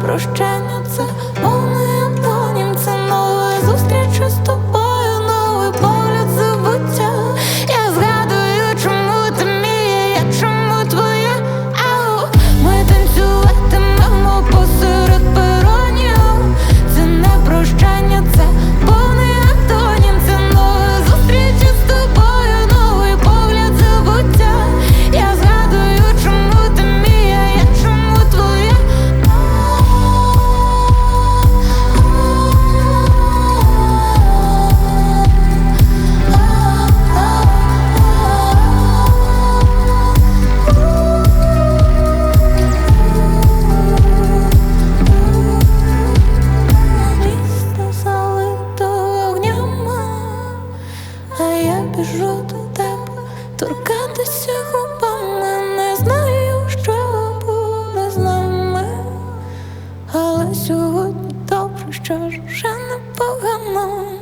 Прощання це. Торкатися губами, не знаю, що буде з нами, але сьогодні добре, що ж вже непогано.